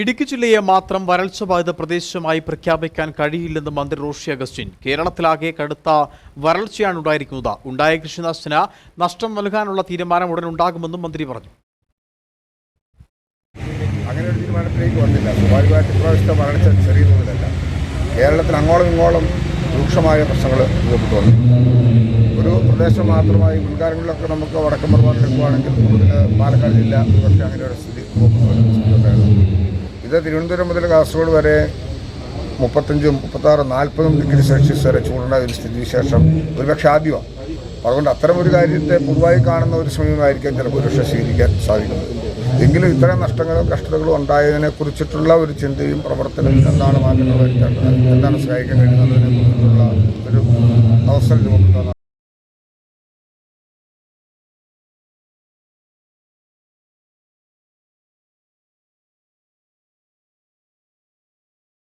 ഇടുക്കി ജില്ലയെ മാത്രം വരൾച്ച ബാധിത പ്രദേശമായി പ്രഖ്യാപിക്കാൻ കഴിയില്ലെന്ന് മന്ത്രി റോഷി അഗസ്റ്റിൻ. കേരളത്തിലാകെ കടുത്ത വരൾച്ചയാണ് ഉണ്ടായിരിക്കുന്നത്. ഉണ്ടായ കൃഷിനാശത്തിന് നഷ്ടം നൽകാനുള്ള തീരുമാനം ഉടൻ ഉണ്ടാകുമെന്നും മന്ത്രി പറഞ്ഞു. അങ്ങനെ ഒരു തീരുമാനത്തിലേക്ക് വന്നില്ല. സ്വാഭാവികമായിട്ട് ഇപ്രാവശ്യത്തെ വരൾച്ച ചെറിയ തോതിലല്ല. കേരളത്തിൽ അങ്ങോളം ഇങ്ങോളം രൂക്ഷമായ പ്രശ്നങ്ങൾ രൂപപ്പെട്ടു വന്നു. ഒരു പ്രദേശം മാത്രമായി മുൻകാലങ്ങളിലൊക്കെ നമുക്ക് വടക്കൻ മറുപാട് എടുക്കുകയാണെങ്കിൽ കൂടുതൽ പാലക്കാട് ജില്ല പക്ഷേ അങ്ങനെ ഒരു സ്ഥിതി ഇത് തിരുവനന്തപുരം മുതൽ കാസർഗോഡ് വരെ മുപ്പത്തഞ്ചും മുപ്പത്താറും നാൽപ്പതും ഡിഗ്രി സെൽഷ്യസ് വരെ ചൂടുണ്ടായ ഒരു സ്ഥിതിവിശേഷം ഒരുപക്ഷെ ആദ്യമാണ്. അതുകൊണ്ട് അത്തരം ഒരു കാര്യത്തെ പൊതുവായി കാണുന്ന ഒരു സമയമായിരിക്കാം ചിലപ്പോൾ ഒരുപക്ഷെ സ്വീകരിക്കാൻ സാധിക്കുന്നത്. എങ്കിലും ഇത്തരം നഷ്ടങ്ങളും കഷ്ടതകളും ഉണ്ടായതിനെ കുറിച്ചിട്ടുള്ള ഒരു ചിന്തയും പ്രവർത്തനവും എന്താണ് മാറ്റങ്ങൾ വരുത്തേണ്ടത്? എന്താണ് സഹായിക്കാൻ കഴിയുന്നതിനെ കുറിച്ചിട്ടുള്ള ഒരു അവസരം രൂപപ്പെടുത്താൻ